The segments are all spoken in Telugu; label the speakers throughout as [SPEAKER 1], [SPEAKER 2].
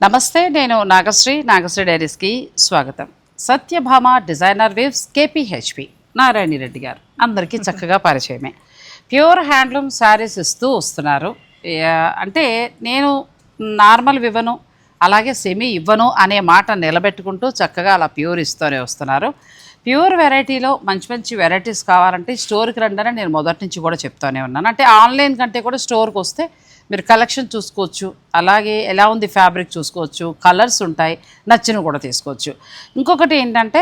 [SPEAKER 1] నమస్తే నేను నాగశ్రీ నాగశ్రీ డైరీస్కి స్వాగతం. Satyabhama designer waves KPHB Narayana Reddy garu అందరికీ చక్కగా పరిచయమే. ప్యూర్ హ్యాండ్లూమ్ శారీస్ ఇస్తూ వస్తున్నారు. అంటే నేను నార్మల్ ఇవ్వను అలాగే సెమీ ఇవ్వను అనే మాట నిలబెట్టుకుంటూ చక్కగా అలా ప్యూర్ ఇస్తూనే వస్తున్నారు. ప్యూర్ వెరైటీలో మంచి మంచి వెరైటీస్ కావాలంటే స్టోర్కి రండి అని నేను మొదటి నుంచి కూడా చెప్తానే ఉన్నాను. అంటే ఆన్లైన్ కంటే కూడా స్టోర్కి వస్తే మీరు కలెక్షన్ చూసుకోవచ్చు. అలాగే ఎలా ఉంది ఫ్యాబ్రిక్ చూసుకోవచ్చు. కలర్స్ ఉంటాయి. నచ్చినవి కూడా తీసుకోవచ్చు. ఇంకొకటి ఏంటంటే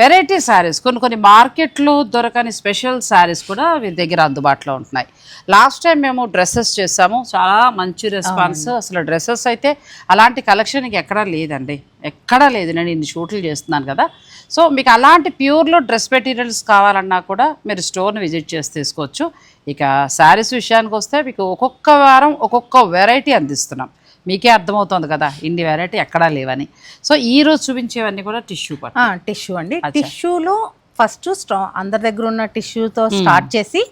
[SPEAKER 1] వెరైటీ శారీస్ కొన్ని కొన్ని మార్కెట్లో దొరకని స్పెషల్ శారీస్ కూడా వీరి దగ్గర అందుబాటులో ఉంటున్నాయి. లాస్ట్ టైం మేము డ్రెస్సెస్ చేసాము. చాలా మంచి రెస్పాన్స్. అసలు డ్రెస్సెస్ అయితే అలాంటి కలెక్షన్ ఎక్కడా లేదండి. ఎక్కడా లేదు. నేను ఇన్ని షూట్లు చేస్తున్నాను కదా. సో మీకు అలాంటి ప్యూర్లో డ్రెస్ మెటీరియల్స్ కావాలన్నా కూడా మీరు స్టోర్ని విజిట్ చేసి తీసుకోవచ్చు. ఇక శారీస్ విషయానికి వస్తే మీకు ఒక్కొక్క వారం ఒక్కొక్క వెరైటీ అందిస్తున్నాం. మీకే అర్థమవుతుంది కదా ఇన్ని వెరైటీ ఎక్కడా లేవని. సో ఈ రోజు చూపించేవన్నీ కూడా టిష్యూ
[SPEAKER 2] టిష్యూ అండి. టిష్యూలో ఫస్ట్ స్ట్రా అందరి దగ్గర ఉన్న టిష్యూతో స్టార్ట్ చేసి.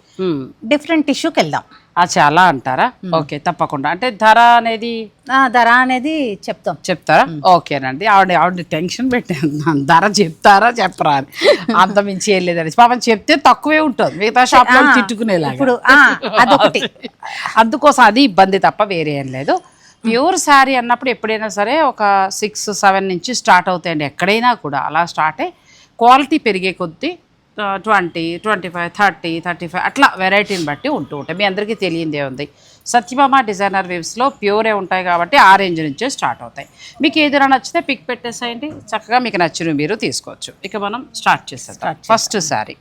[SPEAKER 2] డిఫరెంట్ టిష్యూకి వెళ్దాం.
[SPEAKER 1] అలా అంటారా? ఓకే తప్పకుండా. అంటే ధర అనేది?
[SPEAKER 2] ఆ, ధర అనేది చెప్తాం.
[SPEAKER 1] చెప్తారా? ఓకేనండి. ఆవిడ ఆవిడ టెన్షన్ పెట్టాను ధర చెప్తారా చెప్పరా అని. అంత మించి ఏం లేదండి. పాపం చెప్తే తక్కువే ఉంటుంది. మిగతా షాప్లో తిట్టుకునేలాగా.
[SPEAKER 2] ఇప్పుడు అదొకటి.
[SPEAKER 1] అందుకోసం అది ఇబ్బంది తప్ప వేరే ఏం లేదు. ప్యూర్ శారీ అన్నప్పుడు ఎప్పుడైనా సరే ఒక సిక్స్ సెవెన్ నుంచి స్టార్ట్ అవుతాయండి. ఎక్కడైనా కూడా అలా స్టార్ట్. అయ్యి క్వాలిటీ పెరిగే కొద్దీ twenty twenty five thirty thirty five అట్లా వెరైటీని బట్టి ఉంటూ ఉంటాయి. మీ అందరికీ తెలియందే ఉంది. సత్యభామ డిజైనర్ వేవ్స్లో ప్యూరే ఉంటాయి కాబట్టి ఆ రేంజ్ నుంచే స్టార్ట్ అవుతాయి. మీకు ఏదైనా నచ్చితే పిక్ పెట్టేసేయండి. చక్కగా మీకు నచ్చినవి మీరు తీసుకోవచ్చు. ఇక మనం స్టార్ట్ చేసేద్దాం. ఫస్ట్ శారీ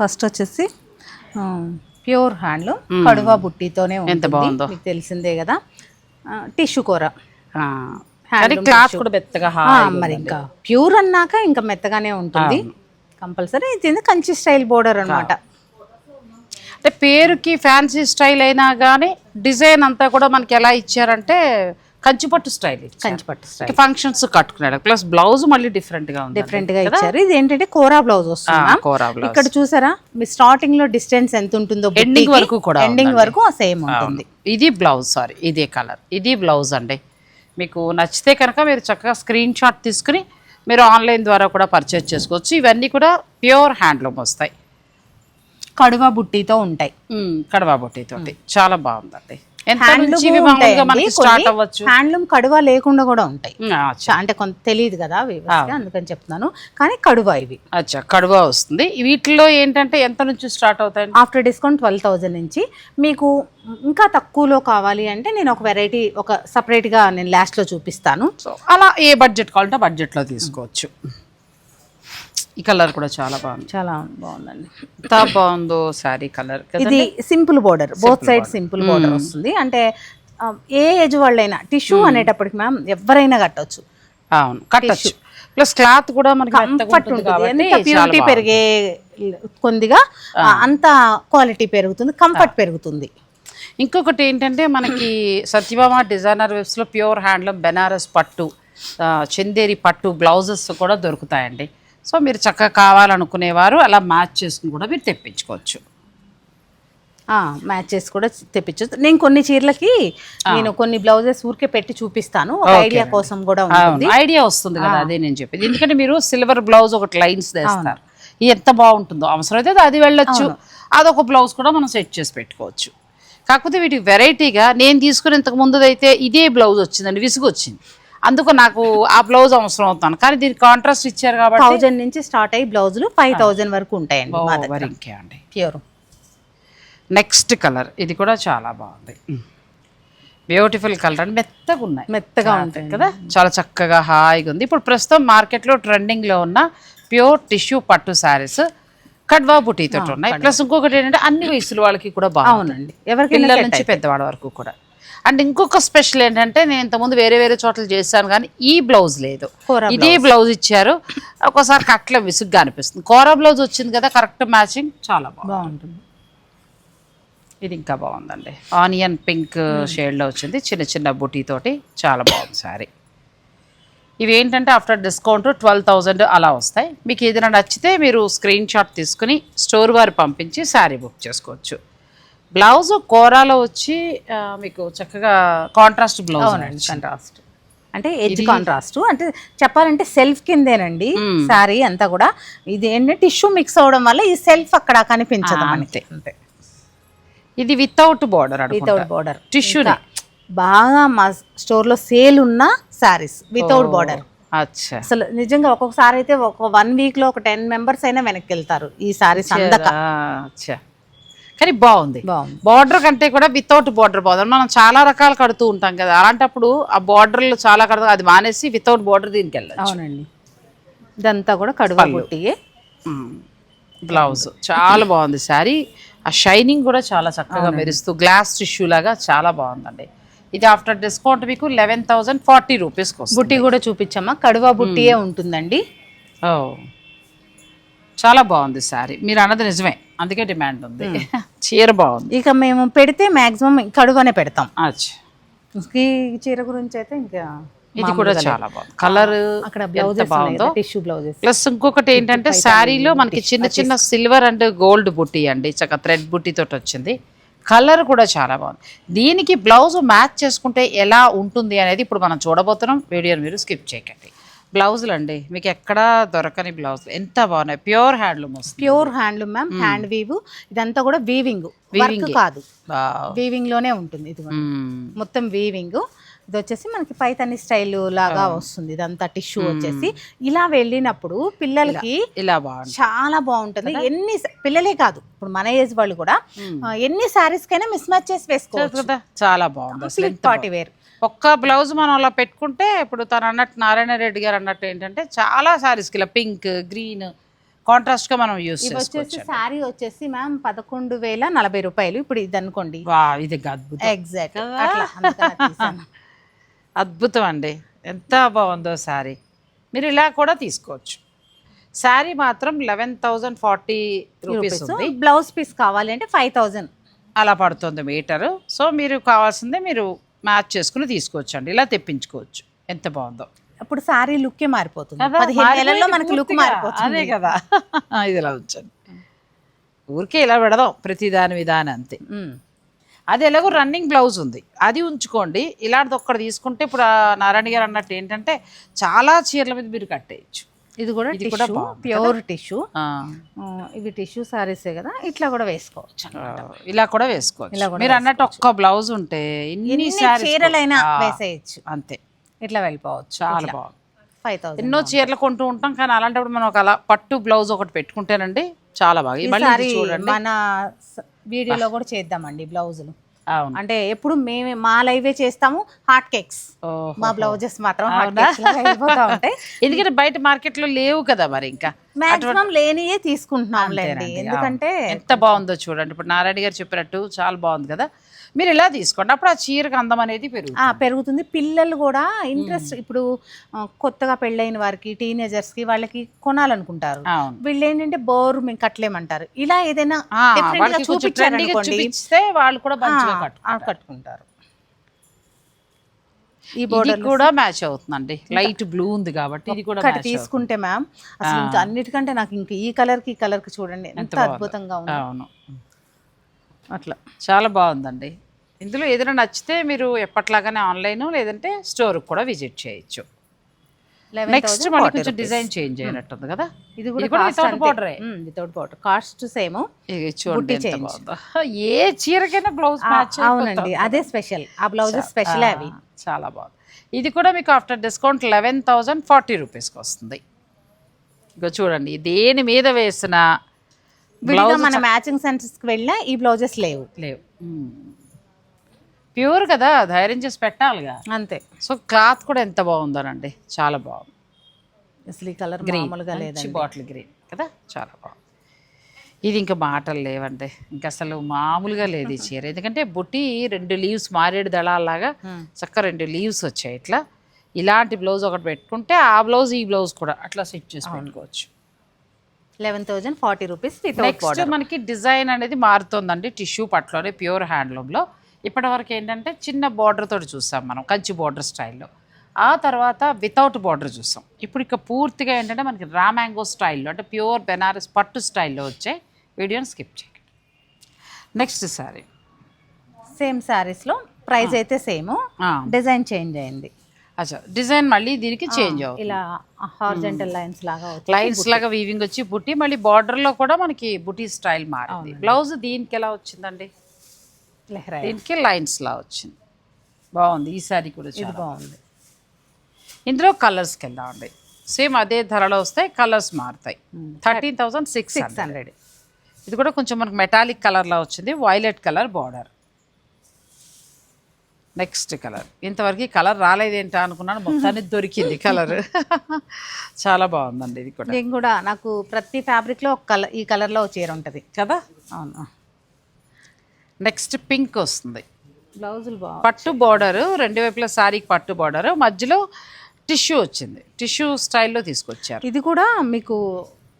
[SPEAKER 2] ఫస్ట్ వచ్చేసి ప్యూర్ హ్యాండ్లూమ్ కడువా బుట్టితోనే
[SPEAKER 1] ఎంత బాగుందో.
[SPEAKER 2] మీకు తెలిసిందే కదా. టిష్యూ కూర.
[SPEAKER 1] క్లాత్ కూడా మెత్తగా
[SPEAKER 2] మరి ఇంకా ప్యూర్ అన్నాక ఇంకా మెత్తగానే ఉంటుంది. కంపల్సరీ ఇది కంచి స్టైల్ బోర్డర్ అన్నమాట.
[SPEAKER 1] అంటే పేరుకి ఫ్యాన్సీ స్టైల్ అయినా కానీ డిజైన్ అంతా కూడా మనకి ఎలా ఇచ్చారంటే కంచిపట్టు స్టైల్
[SPEAKER 2] కంచి పట్టు స్టైల్.
[SPEAKER 1] ఫంక్షన్స్ కట్టుకున్నాడు. ప్లస్ బ్లౌజ్ మళ్ళీ డిఫరెంట్గా ఉంది
[SPEAKER 2] డిఫరెంట్గా ఇచ్చారు. ఇది ఏంటంటే కోరా బ్లౌజ్ వస్తుంది?
[SPEAKER 1] కోరా బ్లౌజ్.
[SPEAKER 2] ఇక్కడ చూసారా? మీ స్టార్టింగ్లో డిస్టెన్స్ ఎంత ఉంటుందో
[SPEAKER 1] Ending వరకు కూడా
[SPEAKER 2] ఎండింగ్ వరకు సేమ్ ఉంటుంది.
[SPEAKER 1] ఇది బ్లౌజ్ సారీ. ఇదే కలర్ ఇది బ్లౌజ్ అండి. మీకు నచ్చితే కనుక మీరు చక్కగా స్క్రీన్ షాట్ తీసుకుని మీరు ఆన్లైన్ ద్వారా కూడా పర్చేజ్ చేసుకోవచ్చు. ఇవన్నీ కూడా ప్యూర్ హ్యాండ్లూమ్ వస్తాయి.
[SPEAKER 2] కడువా బుట్టితో ఉంటాయి.
[SPEAKER 1] కడవా బొట్టి తోటి చాలా బాగుందండి.
[SPEAKER 2] హ్యాండ్లూమ్ కడువా లేకుండా కూడా ఉంటాయి. అంటే కొంత తెలియదు కదా అందుకని చెప్తున్నాను. కానీ కడువా ఇవి.
[SPEAKER 1] అచ్చా కడువా వస్తుంది. వీటిలో ఏంటంటే ఎంత నుంచి స్టార్ట్ అవుతాయండి?
[SPEAKER 2] ఆఫ్టర్ డిస్కౌంట్ ట్వెల్వ్ థౌజండ్ నుంచి. మీకు ఇంకా తక్కువలో కావాలి అంటే నేను ఒక వెరైటీ ఒక సపరేట్గా నేను లాస్ట్లో చూపిస్తాను.
[SPEAKER 1] సో అలా ఏ బడ్జెట్ కావాలంటే బడ్జెట్లో తీసుకోవచ్చు. ఈ కలర్ కూడా చాలా బాగుంది.
[SPEAKER 2] చాలా బాగుందండి.
[SPEAKER 1] ఎంత బాగుందో శారీ కలర్
[SPEAKER 2] ఇది simple border both side simple border వస్తుంది. అంటే ఏ ఏజ్ వాళ్ళైనా టిష్యూ అనేటప్పటికి మ్యామ్ ఎవరైనా కట్టొచ్చు.
[SPEAKER 1] అవును కట్టచ్చు. ప్లస్ క్లాత్ కూడా మనకి
[SPEAKER 2] కంఫర్ట్
[SPEAKER 1] ఉంటుంది
[SPEAKER 2] ప్యూరిటీ పెరిగే కొద్దిగా అంత క్వాలిటీ పెరుగుతుంది కంఫర్ట్ పెరుగుతుంది.
[SPEAKER 1] ఇంకొకటి ఏంటంటే మనకి సత్యభామ డిజైనర్ వెబ్స్లో ప్యూర్ హ్యాండ్లూమ్ బెనారస్ పట్టు చందేరి పట్టు బ్లౌజెస్ కూడా దొరుకుతాయండి. సో మీరు చక్కగా కావాలనుకునేవారు అలా మ్యాచ్ చేసుకుని కూడా మీరు తెప్పించుకోవచ్చు.
[SPEAKER 2] మ్యాచెస్ కూడా తెప్పించచ్చు. నేను కొన్ని చీరలకి నేను కొన్ని బ్లౌజెస్ ఊరికే పెట్టి చూపిస్తాను. ఐడియా కోసం కూడా ఉంటుంది.
[SPEAKER 1] ఐడియా వస్తుంది కదా అదే నేను చెప్పేది. ఎందుకంటే మీరు సిల్వర్ బ్లౌజ్ ఒకటి లైన్స్ వేస్తారు. ఇది ఎంత బాగుంటుందో అవసరమైతే అది వెళ్ళొచ్చు. అదొక బ్లౌజ్ కూడా మనం సెట్ చేసి పెట్టుకోవచ్చు. కాకపోతే వీటికి వెరైటీగా నేను తీసుకుని ఇంతకు ముందుదైతే ఇదే బ్లౌజ్ వచ్చిందండి విసుగు వచ్చింది అందుకు నాకు ఆ బ్లౌజ్ అవసరం అవుతాను. కానీ దీనికి కాంట్రాస్ట్ ఇచ్చారు కాబట్టి
[SPEAKER 2] థౌజండ్ నుంచి స్టార్ట్ అయ్యి బ్లౌజులు ఫైవ్ థౌజండ్ వరకు ఉంటాయండి
[SPEAKER 1] ఇంకే అండి.
[SPEAKER 2] ప్యూర్
[SPEAKER 1] నెక్స్ట్ కలర్ ఇది కూడా చాలా బాగుంది. బ్యూటిఫుల్ కలర్ అండి. మెత్తగా ఉన్నాయి.
[SPEAKER 2] మెత్తగా ఉంటాయి
[SPEAKER 1] కదా? చాలా చక్కగా హాయిగా ఉంది. ఇప్పుడు ప్రస్తుతం మార్కెట్లో ట్రెండింగ్లో ఉన్న ప్యూర్ టిష్యూ పట్టు శారీస్ కడ్వా బుటీతో ఉన్నాయి. ప్లస్ ఇంకొకటి ఏంటంటే అన్ని వయసుల వాళ్ళకి కూడా బాగుంది
[SPEAKER 2] అవునండి. ఎవరికైనా
[SPEAKER 1] పిల్లల నుంచి పెద్దవాళ్ళ వరకు కూడా. అండ్ ఇంకొక స్పెషల్ ఏంటంటే నేను ఇంతకుముందు వేరే వేరే చోట్ల చేశాను కానీ ఈ బ్లౌజ్ లేదు. ఇదే బ్లౌజ్. ఇచ్చారు. ఒకసారి కట్ల విసుగ్గా అనిపిస్తుంది. కోరా బ్లౌజ్ వచ్చింది కదా కరెక్ట్ మ్యాచింగ్ చాలా
[SPEAKER 2] బాగుంటుంది.
[SPEAKER 1] ఇది ఇంకా బాగుందండి. ఆనియన్ పింక్ షేడ్లో వచ్చింది. చిన్న చిన్న బుటీ తోటి చాలా బాగుంది సారీ ఇవి ఏంటంటే ఆఫ్టర్ డిస్కౌంట్ ట్వెల్వ్ థౌజండ్ అలా వస్తాయి. మీకు ఏదైనా నచ్చితే మీరు స్క్రీన్ షాట్ తీసుకుని స్టోర్ వారు పంపించి శారీ బుక్ చేసుకోవచ్చు. బ్లౌజ్ కోరాలో వచ్చి మీకు చక్కగా కాంట్రాస్ట్ బ్లౌజ్
[SPEAKER 2] అవునండి కంట్రాస్ట్ అంటే ఎడ్జ్ కాంట్రాస్ట్ అంటే చెప్పాలంటే సెల్ఫ్ కిందేనండి శారీ అంతా కూడా. ఇది ఏంటంటే టిష్యూ మిక్స్ అవడం వల్ల ఈ సెల్ఫ్ అక్కడ కనిపించదు
[SPEAKER 1] అంతే. ఇది without border
[SPEAKER 2] without border
[SPEAKER 1] tissue
[SPEAKER 2] బాగా మా స్టోర్లో సేల్ ఉన్న శారీస్ వితౌట్ బార్డర్
[SPEAKER 1] అచ్చా.
[SPEAKER 2] అసలు నిజంగా ఒక్కొక్కసారి అయితే ఒక వన్ వీక్లో ఒక టెన్ మెంబర్స్ అయినా వెనక్కి వెళ్తారు ఈ శారీస్ అందక.
[SPEAKER 1] కానీ బాగుంది. బార్డర్ కంటే కూడా వితౌట్ బార్డర్ బాగుంది. మనం చాలా రకాలు కడుతూ ఉంటాం కదా. అలాంటప్పుడు ఆ బార్డర్లు చాలా కడతా అది మానేసి వితౌట్ బార్డర్ దీనికి వెళ్ళచ్చు
[SPEAKER 2] అవునండి. ఇదంతా కూడా కడువ బుట్టియే
[SPEAKER 1] బ్లౌజ్. చాలా బాగుంది శారీ. ఆ షైనింగ్ కూడా చాలా చక్కగా మెరుస్తూ గ్లాస్ టిష్యూ లాగా చాలా బాగుందండి. ఇది ఆఫ్టర్ డిస్కౌంట్ మీకు లెవెన్ థౌసండ్ ఫార్టీ రూపీస్కి వస్తుంది.
[SPEAKER 2] బుట్టి కూడా చూపించమ్మా. కడువ బుట్టియే ఉంటుందండి.
[SPEAKER 1] ఓ. చాలా బాగుంది శారీ. మీరు అన్నది నిజమే. అందుకే డిమాండ్ ఉంది. చీర బాగుంది.
[SPEAKER 2] ఇక మేము పెడితే మాక్సిమం కడువనే పెడతాం. ఈ చీర గురించి అయితే ఇంకా
[SPEAKER 1] ఇది కూడా చాలా బాగుంది. కలర్
[SPEAKER 2] అక్కడ
[SPEAKER 1] ఎంత
[SPEAKER 2] బ్లౌజెస్
[SPEAKER 1] బాగుందో.
[SPEAKER 2] Tissue blouses.
[SPEAKER 1] ప్లస్ ఇంకొకటి ఏంటంటే శారీలో మనకి చిన్న చిన్న సిల్వర్ అండ్ గోల్డ్ బుట్టి అండి. చక్క థ్రెడ్ బుట్టి తోటి వచ్చింది. కలర్ కూడా చాలా బాగుంది. దీనికి బ్లౌజ్ మ్యాచ్ చేసుకుంటే ఎలా ఉంటుంది అనేది ఇప్పుడు మనం చూడబోతున్నాం. వీడియోని మీరు స్కిప్ చేయకండి. బ్లౌజులు అండి మీకు ఎక్కడా దొరకని బ్లౌజులు ఎంత బాగున్నాయి. Pure handloom
[SPEAKER 2] pure handloom ma'am. Hand weave. ఇదంతా కూడా వీవింగ్. వర్క్ కాదు. వీవింగ్లోనే ఉంటుంది ఇది. మొత్తం వీవింగ్. ఇది వచ్చేసి మనకి పైతని స్టైల్ లాగా వస్తుంది. ఇదంతా టిష్యూ వచ్చేసి. ఇలా వెళ్ళినప్పుడు పిల్లలకి
[SPEAKER 1] ఇలా
[SPEAKER 2] చాలా బాగుంటుంది. ఎన్ని పిల్లలే కాదు. ఇప్పుడు మన ఏజ్ వాళ్ళు కూడా ఎన్ని సారీస్ కైనా మిస్ మ్యాచ్ చేసి వేసుకోవచ్చు
[SPEAKER 1] చాలా బాగుంది.
[SPEAKER 2] Party wear.
[SPEAKER 1] ఒక్క బ్లౌజ్ మనం అలా పెట్టుకుంటే ఇప్పుడు తను అన్నట్టు నారాయణ రెడ్డి గారు అన్నట్టు ఏంటంటే చాలా సారీస్కి ఇలా పింక్ గ్రీన్ కాంట్రాస్ట్గా మనం యూస్
[SPEAKER 2] వచ్చేసి శారీ వచ్చేసి మ్యామ్ పదకొండు వేల నలభై రూపాయలు. ఇప్పుడు ఇది అనుకోండి.
[SPEAKER 1] ఇది
[SPEAKER 2] ఎగ్జాక్ట్.
[SPEAKER 1] అద్భుతం. అండి. ఎంత బాగుందో శారీ మీరు ఇలా కూడా తీసుకోవచ్చు. శారీ మాత్రం లెవెన్ థౌజండ్ ఫార్టీ రూపీస్ ఉంది.
[SPEAKER 2] బ్లౌజ్ పీస్ కావాలి అంటే ఫైవ్ థౌజండ్
[SPEAKER 1] అలా పడుతుంది మీటరు. సో మీరు కావాల్సిందే మీరు మ్యాచ్ చేసుకుని తీసుకోవచ్చు అండి ఇలా తెప్పించుకోవచ్చు. ఎంత బాగుందో.
[SPEAKER 2] అప్పుడు శారీ లుక్కే మారిపోతుంది. పదిహేను నెలల్లో మనకి లుక్. మారిపోతుంది.
[SPEAKER 1] అదే కదా. ఇది ఇలా వచ్చాను ఊరికే ఇలా పెడదాం ప్రతి దాని విధానం అంతే. అది ఎలాగో రన్నింగ్ బ్లౌజ్ ఉంది. అది ఉంచుకోండి. ఇలాంటిది ఒక్కటి తీసుకుంటే ఇప్పుడు నారాయణ గారు అన్నట్టు ఏంటంటే చాలా చీరల మీద మీరు కట్టేయచ్చు.
[SPEAKER 2] ఇది కూడా
[SPEAKER 1] కూడా
[SPEAKER 2] టిష్యూ ప్యూర్ టిష్యూ ఇవి టిష్యూ సారీసే కదా? ఇట్లా కూడా వేసుకోవచ్చు
[SPEAKER 1] ఇలా కూడా వేసుకోవచ్చు. మీరు అన్నట్టు ఒక్క బ్లౌజ్ ఉంటే ఇన్ని
[SPEAKER 2] చీరలైనా వేసేయచ్చు.
[SPEAKER 1] అంతే.
[SPEAKER 2] ఇట్లా వెళ్ళిపోవచ్చు.
[SPEAKER 1] చాలా బాగుంది.
[SPEAKER 2] ఫైవ్ థౌసండ్
[SPEAKER 1] ఎన్నో చీరలు కొంటూ ఉంటాం కానీ అలాంటప్పుడు మనం ఒక అలా పట్టు బ్లౌజ్ ఒకటి పెట్టుకుంటేనండి చాలా బాగా.
[SPEAKER 2] మన వీడియోలో కూడా చేద్దామండి బ్లౌజులు అంటే ఎప్పుడు మేమే మా లైవే చేస్తాము హాట్ కేక్స్. మా బ్లౌజెస్ మాత్రం ఉంటాయి.
[SPEAKER 1] ఎందుకంటే బయట మార్కెట్లో లేవు కదా మరి ఇంకా.
[SPEAKER 2] మాక్సిమం లేనియే తీసుకుంటున్నాంలేండి.
[SPEAKER 1] అంతేనండి,
[SPEAKER 2] ఎందుకంటే
[SPEAKER 1] ఎంత బాగుందో చూడండి. ఇప్పుడు నారాయణ గారు చెప్పినట్టు చాలా బాగుంది కదా. మీరు ఇలా తీసుకోండి? అప్పుడు ఆ చీరకు అందం అనేది పెరుగుతుంది.
[SPEAKER 2] పెరుగుతుంది. పిల్లలు కూడా ఇంట్రెస్ట్ ఇప్పుడు కొత్తగా పెళ్ళైన వారికి టీనేజర్స్కి వాళ్ళకి కొనాలనుకుంటారు. వీళ్ళు ఏంటంటే బోర్ మేము కట్టలేమంటారు. ఇలా ఏదైనా
[SPEAKER 1] చూపిస్తే వాళ్ళు కూడా
[SPEAKER 2] కట్టుకుంటారు. ఈ బోర్డర్
[SPEAKER 1] కూడా మ్యాచ్ అవుతుందండి. లైట్ బ్లూ ఉంది కాబట్టి ఇది కూడా
[SPEAKER 2] తీసుకుంటే మ్యామ్ అసలు అన్నిటికంటే నాకు ఇంకా ఈ కలర్కి ఈ కలర్కి చూడండి ఎంత. అద్భుతంగా ఉంది.
[SPEAKER 1] అవును.
[SPEAKER 2] అట్లా.
[SPEAKER 1] చాలా బాగుందండి. ఇందులో ఏదైనా నచ్చితే మీరు ఎప్పట్లాగానే ఆన్లైన్ లేదంటే స్టోర్కి కూడా విజిట్ చేయొచ్చు. నెక్స్ట్ మళ్ళీ కొంచెం డిజైన్ చేంజ్ అయినట్టుంది కదా?
[SPEAKER 2] ఇది కూడా
[SPEAKER 1] వితౌట్ బార్డరే
[SPEAKER 2] వితౌట్ బార్డర్ కాస్ట్ సేమ్.
[SPEAKER 1] చూడండి ఏ చీరకైనా బ్లౌజ్ మ్యాచ్
[SPEAKER 2] అవునండి. అదే స్పెషల్ ఆ బ్లౌజెస్ స్పెషల్ అవి.
[SPEAKER 1] చాలా బాగుంది. ఇది కూడా మీకు after discount eleven thousand forty రూపీస్కి వస్తుంది. ఇక చూడండి దేని మీద వేసిన
[SPEAKER 2] విడిగా మన మ్యాచింగ్ సెంటర్స్కి వెళ్ళినా ఈ బ్లౌజెస్ లేవు.
[SPEAKER 1] లేవు. ప్యూర్ కదా ధైర్యం చేసి పెట్టాలిగా.
[SPEAKER 2] అంతే.
[SPEAKER 1] సో క్లాత్ కూడా ఎంత బాగుందోనండి. చాలా బాగుంది.
[SPEAKER 2] అసలు ఈ కలర్ మామూలుగా లేదండి.
[SPEAKER 1] బాటిల్ గ్రీన్ కదా? చాలా బాగుంది. ఇది ఇంకా మాటలు లేవండి. ఇంకా అసలు మామూలుగా లేదు ఈ చీర. ఎందుకంటే బుట్టి రెండు లీవ్స్ మారేడు దళాలాగా చక్క రెండు లీవ్స్ వచ్చాయి ఇట్లా. ఇలాంటి బ్లౌజ్ ఒకటి పెట్టుకుంటే ఆ బ్లౌజ్ ఈ బ్లౌజ్ కూడా అట్లా స్టిచ్ చేసి పెట్టుకోవచ్చు.
[SPEAKER 2] Eleven thousand forty rupees
[SPEAKER 1] next మనకి డిజైన్ అనేది మారుతుందండి టిష్యూ పట్లోనే ప్యూర్ హ్యాండ్లూమ్లో. ఇప్పటివరకు ఏంటంటే చిన్న border తోటి చూసాం మనం కంచి బార్డర్ స్టైల్లో. ఆ తర్వాత వితౌట్ బార్డర్ చూసాం. ఇప్పుడు ఇక పూర్తిగా ఏంటంటే మనకి రా మ్యాంగో స్టైల్లో అంటే ప్యూర్ బెనారస్ పట్టు స్టైల్లో వచ్చే వీడియోని స్కిప్ చేయండి నెక్స్ట్ సారీ
[SPEAKER 2] సేమ్ సారీస్లో ప్రైస్ అయితే సేమ్ డిజైన్ చేంజ్ అయింది.
[SPEAKER 1] అచ్చా డిజైన్ మళ్ళీ దీనికి చేంజ్ అవుతుంది.
[SPEAKER 2] ఇలా హార్జెంటల్ లైన్స్ లాగా
[SPEAKER 1] లైన్స్ లాగా వీవింగ్ వచ్చి బుట్టి మళ్ళీ border లో కూడా మనకి బుట్టి స్టైల్ మారింది. బ్లౌజ్ దీనికి ఎలా వచ్చిందండి? దీనికి లైన్స్ లా వచ్చింది. బాగుంది. ఈ సారీ కూడా
[SPEAKER 2] ఇది
[SPEAKER 1] చాలా
[SPEAKER 2] బాగుంది.
[SPEAKER 1] ఇందులో కలర్స్కి వెళ్దామండి. సేమ్ అదే ధరలో వస్తాయి కలర్స్ మారుతాయి. Thirteen thousand six
[SPEAKER 2] six hundred
[SPEAKER 1] ఇది కూడా కొంచెం మనకు మెటాలిక్ కలర్లో వచ్చింది. Violet colour border next colour. ఇంతవరకు కలర్ రాలేదేంటా అనుకున్నాను మొత్తానికి దొరికింది కలర్. చాలా బాగుందండి ఇది కూడా.
[SPEAKER 2] నేను కూడా నాకు ప్రతి ఫ్యాబ్రిక్లో ఒక కలర్ ఈ కలర్లో ఒక చీర ఉంటది
[SPEAKER 1] కదా?
[SPEAKER 2] అవును.
[SPEAKER 1] నెక్స్ట్ పింక్ వస్తుంది.
[SPEAKER 2] బ్లౌజులు బాగుంది
[SPEAKER 1] పట్టు బార్డర్ రెండు వైపుల శారీకి పట్టు బార్డర్ మధ్యలో టిష్యూ వచ్చింది. టిష్యూ స్టైల్లో తీసుకొచ్చారు.
[SPEAKER 2] ఇది కూడా మీకు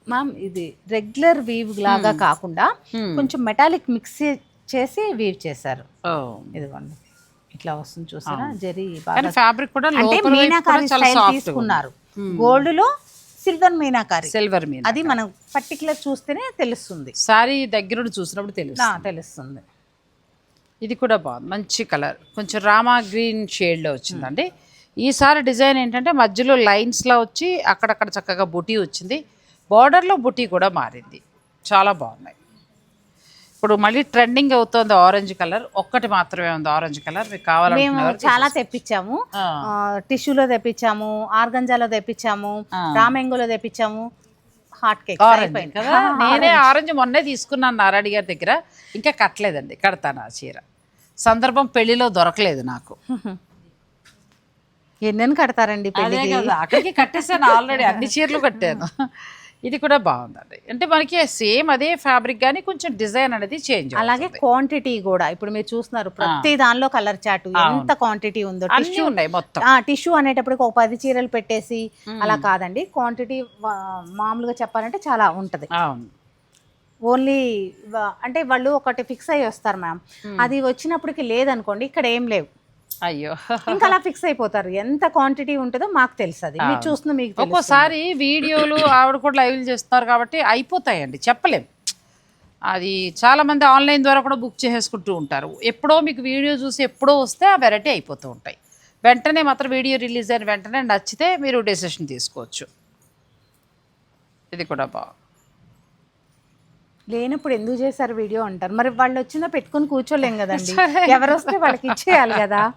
[SPEAKER 2] మ్యామ్ ఇది రెగ్యులర్ వీవ్ లాగా కాకుండా కొంచెం మెటాలిక్ మిక్స్ చేసి వీవ్ చేశారు.
[SPEAKER 1] ఓ.
[SPEAKER 2] ఇదిగోండి. ఇట్లా వస్తుంది చూసారా? జరీ
[SPEAKER 1] ఫ్యాబ్రిక్ కూడా
[SPEAKER 2] అంటే మీనాకారి స్టైల్ తీసుకున్నారు. గోల్డ్లో సిల్వర్ మీనాకారి.
[SPEAKER 1] సిల్వర్ మీద
[SPEAKER 2] అది మనం పర్టికులర్ చూస్తేనే తెలుస్తుంది.
[SPEAKER 1] శారీ దగ్గరుండి చూసినప్పుడు తెలుసు
[SPEAKER 2] ఆ, తెలుస్తుంది.
[SPEAKER 1] ఇది కూడా బాగుంది. మంచి కలర్ కొంచెం రామా గ్రీన్ షేడ్లో వచ్చిందండి. ఈసారి డిజైన్ ఏంటంటే మధ్యలో లైన్స్లో వచ్చి అక్కడక్కడ చక్కగా బుటీ వచ్చింది. బార్డర్లో బుటీ కూడా మారింది. చాలా బాగున్నాయి. ఇప్పుడు మళ్ళీ ట్రెండింగ్ అవుతోంది ఆరెంజ్ కలర్. ఒక్కటి మాత్రమే ఉంది ఆరెంజ్ కలర్. మీకు
[SPEAKER 2] మేము చాలా తెప్పించాము. టిష్యూలో తెప్పించాము ఆర్గంజాలో తెప్పించాము. రామెంగోలో తెప్పించాము. హాట్ కేక్
[SPEAKER 1] ఆరెంజ్ కదా? నేనే ఆరెంజ్ మొన్నే తీసుకున్నాను నారాయణ గారి దగ్గర. ఇంకా కట్టలేదండి. కడతాను ఆ చీర. సందర్భం పెళ్ళిలో దొరకలేదు నాకు.
[SPEAKER 2] ఎన్నెన్ని కడతారండి
[SPEAKER 1] అదే
[SPEAKER 2] పెళ్ళికి?
[SPEAKER 1] కదా. అక్కడికి కట్టేసాను ఆల్రెడీ. అన్ని చీరలు కట్టాను. ఇది కూడా బాగుందండి. అంటే మనకి సేమ్ అదే ఫ్యాబ్రిక్ కానీ కొంచెం డిజైన్ అనేది చేంజ్
[SPEAKER 2] అలాగే క్వాంటిటీ కూడా. ఇప్పుడు మీరు చూస్తున్నారు ప్రతి దానిలో కలర్ చాటు ఎంత క్వాంటిటీ ఉందో.
[SPEAKER 1] అన్నీ ఉన్నాయి మొత్తం.
[SPEAKER 2] టిష్యూ అనేటప్పటికి ఒక పది చీరలు పెట్టేసి అలా కాదండి. క్వాంటిటీ మామూలుగా చెప్పాలంటే చాలా ఉంటది. ఓన్లీ అంటే వాళ్ళు ఒకటి ఫిక్స్ అయ్యి వస్తారు మ్యామ్. అది వచ్చినప్పటికి లేదనుకోండి ఇక్కడ ఏం లేవు.
[SPEAKER 1] అయ్యో.
[SPEAKER 2] ఇంకా అలా ఫిక్స్ అయిపోతారు. ఎంత క్వాంటిటీ ఉంటుందో మాకు తెలుసు అది. మీరు చూస్తున్న మీకు.
[SPEAKER 1] ఒక్కోసారి వీడియోలు ఆవిడ కూడా లైవ్లు చేస్తున్నారు కాబట్టి అయిపోతాయండి. చెప్పలేం. అది చాలా మంది ఆన్లైన్ ద్వారా కూడా బుక్ చేసేసుకుంటూ ఉంటారు. ఎప్పుడో మీకు వీడియో చూసి ఎప్పుడో వస్తే ఆ వెరైటీ అయిపోతూ ఉంటాయి. వెంటనే మాత్రం వీడియో రిలీజ్ అయిన వెంటనే నచ్చితే మీరు డెసిషన్ తీసుకోవచ్చు. ఇది కూడా బాగుంది.
[SPEAKER 2] లేనప్పుడు ఎందుకు చేశారు వీడియో అంటారు. మరి వాళ్ళు వచ్చిందా పెట్టుకొని కూర్చోలేం కదండి. ఎవరు వస్తే వాళ్ళకి ఇచ్చేయాలి కదా.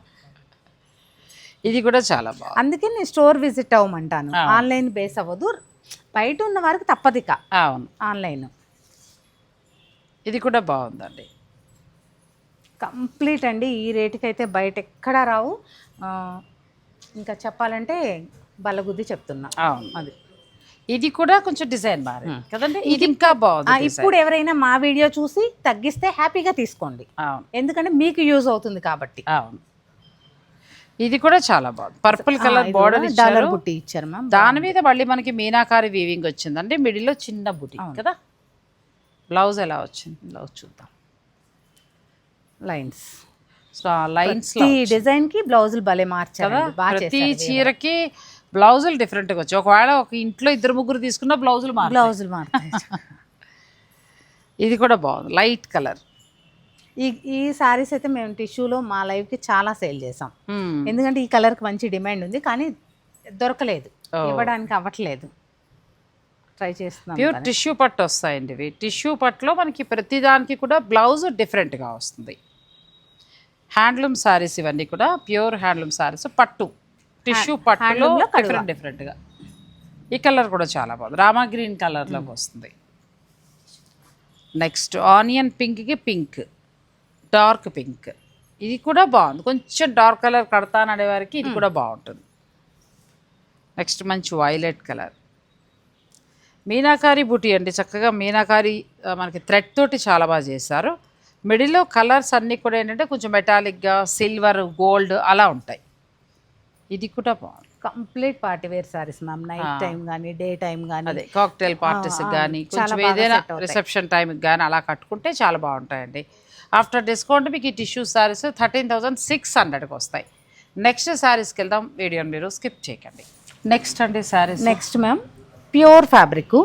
[SPEAKER 1] ఇది కూడా చాలా బాగుంది.
[SPEAKER 2] అందుకే నేను స్టోర్ విజిట్ అవ్వమంటాను. ఆన్లైన్ బేస్ అవ్వదు. బయట ఉన్న వారికి తప్పదు
[SPEAKER 1] అవును.
[SPEAKER 2] ఆన్లైన్.
[SPEAKER 1] ఇది కూడా బాగుందండి.
[SPEAKER 2] కంప్లీట్ అండి. ఈ రేటుకి అయితే బయట ఎక్కడా రావు. ఇంకా చెప్పాలంటే బలగుద్ది చెప్తున్నా.
[SPEAKER 1] అవును.
[SPEAKER 2] అది.
[SPEAKER 1] ఇది కూడా కొంచెం డిజైన్ మారింది కదండి? ఇది ఇంకా బాగుంది.
[SPEAKER 2] ఇప్పుడు ఎవరైనా మా వీడియో చూసి తగ్గిస్తే హ్యాపీగా తీసుకోండి. ఎందుకంటే మీకు యూజ్ అవుతుంది కాబట్టి.
[SPEAKER 1] అవును. ఇది కూడా చాలా బాగుంది. పర్పుల్ కలర్ బార్డర్
[SPEAKER 2] డాలర్ బుట్టి ఇచ్చారు మ్యామ్.
[SPEAKER 1] దాని మీద మళ్ళీ మనకి మీనాకారి వీవింగ్ వచ్చిందండి. మిడిల్లో చిన్న బుటి కదా? బ్లౌజ్ ఎలా వచ్చింది?
[SPEAKER 2] బ్లౌజ్ చూద్దాం. లైన్స్
[SPEAKER 1] సో ఆ లైన్స్
[SPEAKER 2] డిజైన్కి బ్లౌజులు భలే మార్చారు
[SPEAKER 1] ప్రతి చీరకి బ్లౌజులు డిఫరెంట్గా వచ్చాయి. ఒకవేళ ఒక ఇంట్లో ఇద్దరు ముగ్గురు తీసుకున్న బ్లౌజులు మారు
[SPEAKER 2] బ్లౌజులు మారుతాయి.
[SPEAKER 1] ఇది కూడా బాగుంది. లైట్ కలర్
[SPEAKER 2] ఈ ఈ సారీస్ అయితే మేము టిష్యూలో మా లైవ్కి చాలా సేల్ చేసాం ఎందుకంటే ఈ కలర్కి మంచి డిమాండ్ ఉంది కానీ దొరకలేదు. ఇవ్వడానికి అవ్వట్లేదు. ట్రై చేస్తున్నాం
[SPEAKER 1] ప్యూర్ టిష్యూ పట్టు వస్తాయండి ఇవి. టిష్యూ పట్టులో మనకి ప్రతి దానికి కూడా బ్లౌజ్ డిఫరెంట్గా వస్తుంది. హ్యాండ్లూమ్ సారీస్ ఇవన్నీ కూడా ప్యూర్ హ్యాండ్లూమ్ సారీస్ పట్టు. టిష్యూ పట్టులో. డిఫరెంట్ డిఫరెంట్గా ఈ కలర్ కూడా చాలా బాగుంది. రామా గ్రీన్ కలర్లోకి వస్తుంది. నెక్స్ట్ ఆనియన్ పింక్కి పింక్ డార్క్ పింక్. ఇది కూడా బాగుంది. కొంచెం డార్క్ కలర్ కడతాననే వారికి ఇది కూడా బాగుంటుంది. నెక్స్ట్ మంచి వైలెట్ కలర్. మీనాకారి బుటీ అండి. చక్కగా మీనాకారి మనకి థ్రెడ్ తోటి చాలా బాగా చేశారు. మిడిల్లో కలర్స్ అన్నీ కూడా ఏంటంటే కొంచెం మెటాలిక్గా సిల్వర్ గోల్డ్ అలా ఉంటాయి. ఇది కూడా
[SPEAKER 2] complete party wear saris ma'am. Night time కానీ డే టైం కానీ
[SPEAKER 1] అదే కాక్టైల్ పార్టీస్ కానీ కొంచెం ఏదైనా రిసెప్షన్ టైంకి కానీ అలా కట్టుకుంటే చాలా బాగుంటాయండి. ఆఫ్టర్ డిస్కౌంట్ మీకు ఈ tissue saris thirteen thousand six హండ్రెడ్కి వస్తాయి. నెక్స్ట్ సారీస్కి వెళ్దాం వీడియోని మీరు స్కిప్ చేయకండి. నెక్స్ట్ అండి saris.
[SPEAKER 2] Next ma'am pure fabric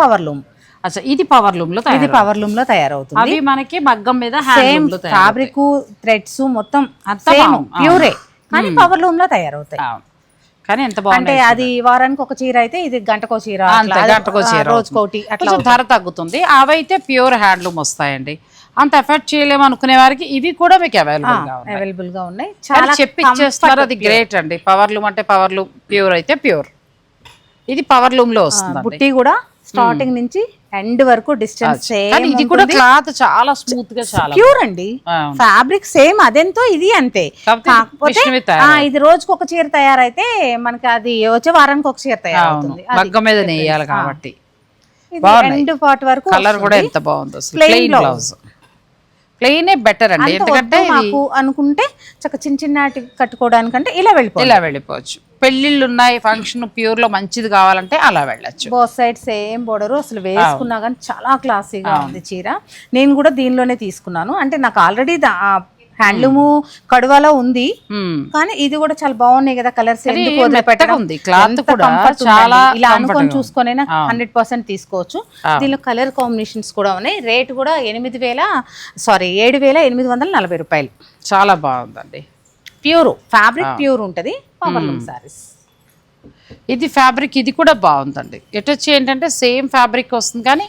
[SPEAKER 2] power loom.
[SPEAKER 1] అచ్చా ఇది పవర్ లూమ్లో
[SPEAKER 2] ఇది పవర్ లూమ్లో తయారవుతుంది.
[SPEAKER 1] అవి మనకి మగ్గం మీద
[SPEAKER 2] సేమ్ ఫ్యాబ్రిక్ థ్రెడ్స్ మొత్తం సేమ్. ప్యూరే. కానీ పవర్ లూమ్లో తయారవుతాయి.
[SPEAKER 1] కానీ ఎంత
[SPEAKER 2] అంటే అది వారానికి ఒక చీర అయితే ఇది గంటకో చీర.
[SPEAKER 1] గంటకో చీర.
[SPEAKER 2] రోజుకోటి అట్లా
[SPEAKER 1] ధర తగ్గుతుంది. అవైతే ప్యూర్ హ్యాండ్లూమ్ వస్తాయండి. అంత ఎఫెక్ట్ చేయలేము అనుకునే వారికి ఇవి కూడా మీకు అవైలబుల్గా ఉన్నాయి.
[SPEAKER 2] అవైలబుల్గా ఉన్నాయి
[SPEAKER 1] చాలా చెప్పి ఇచ్చేస్తున్నారు అది గ్రేట్ అండి. పవర్ లూమ్ అంటే పవర్ లూమ్ ప్యూర్ అయితే ప్యూర్. ఇది పవర్ లూమ్లో వస్తుంది
[SPEAKER 2] బుట్టి కూడా స్టార్టింగ్ నుంచి ఎండ్ వరకు డిస్టెన్స్
[SPEAKER 1] కానీ ఇది కూడా క్లాత్ చాలా స్మూత్గా చాలా.
[SPEAKER 2] ప్యూర్ అండి. ఫ్యాబ్రిక్ సేమ్ అదెంతో ఇది అంతే.
[SPEAKER 1] కాకపోతే
[SPEAKER 2] ఇది రోజుకి ఒక చీర తయారైతే మనకి అది వచ్చే వారానికి ఒక చీర తయారవుతుంది.
[SPEAKER 1] మీద నెయ్యాలి కాబట్టి.
[SPEAKER 2] ఎండ్ పార్ట్ వరకు
[SPEAKER 1] కలర్ కూడా ఎంత బాగుందో ప్లెయిన్ బ్లౌజ్ ప్లెయిన్ బెటర్ అండి. ఎందుకంటే
[SPEAKER 2] మాకు అనుకుంటే చక్క చిన్న చిన్నటి కట్టుకోవడానికంటే ఇలా వెళ్ళిపోవాలి
[SPEAKER 1] ఇలా వెళ్ళిపోవచ్చు. పెళ్ళిళ్ళు ఉన్నాయి ఫంక్షన్ ప్యూర్లో మంచిది కావాలంటే అలా వెళ్ళొచ్చు.
[SPEAKER 2] బోత్ సైడ్ సేమ్ బోర్డర్ అసలు వేసుకున్నా కానీ చాలా క్లాసీగా ఉంది చీర. నేను కూడా దీనిలోనే తీసుకున్నాను. అంటే నాకు ఆల్రెడీ హ్యాండ్లూము కడువాలో ఉంది. కానీ ఇది కూడా చాలా బాగున్నాయి కదా కలర్స్?
[SPEAKER 1] ఉంది. కూడా. చాలా
[SPEAKER 2] ఇలా అనుకొని
[SPEAKER 1] గా
[SPEAKER 2] చూసుకొనైనా హండ్రెడ్ పర్సెంట్ తీసుకోవచ్చు. దీనిలో కలర్ కాంబినేషన్స్ కూడా ఉన్నాయి. రేట్ కూడా ఎనిమిది వేల సారీ ఏడు వేల ఎనిమిది వందల నలభై రూపాయలు.
[SPEAKER 1] చాలా బాగుందండి.
[SPEAKER 2] ప్యూర్ ఫ్యాబ్రిక్ ప్యూర్ ఉంటుంది. పవర్ లూమ్ సారీస్
[SPEAKER 1] ఇది ఫ్యాబ్రిక్ ఇది కూడా బాగుందండి. ఎటు వచ్చి ఏంటంటే సేమ్ ఫ్యాబ్రిక్ వస్తుంది కానీ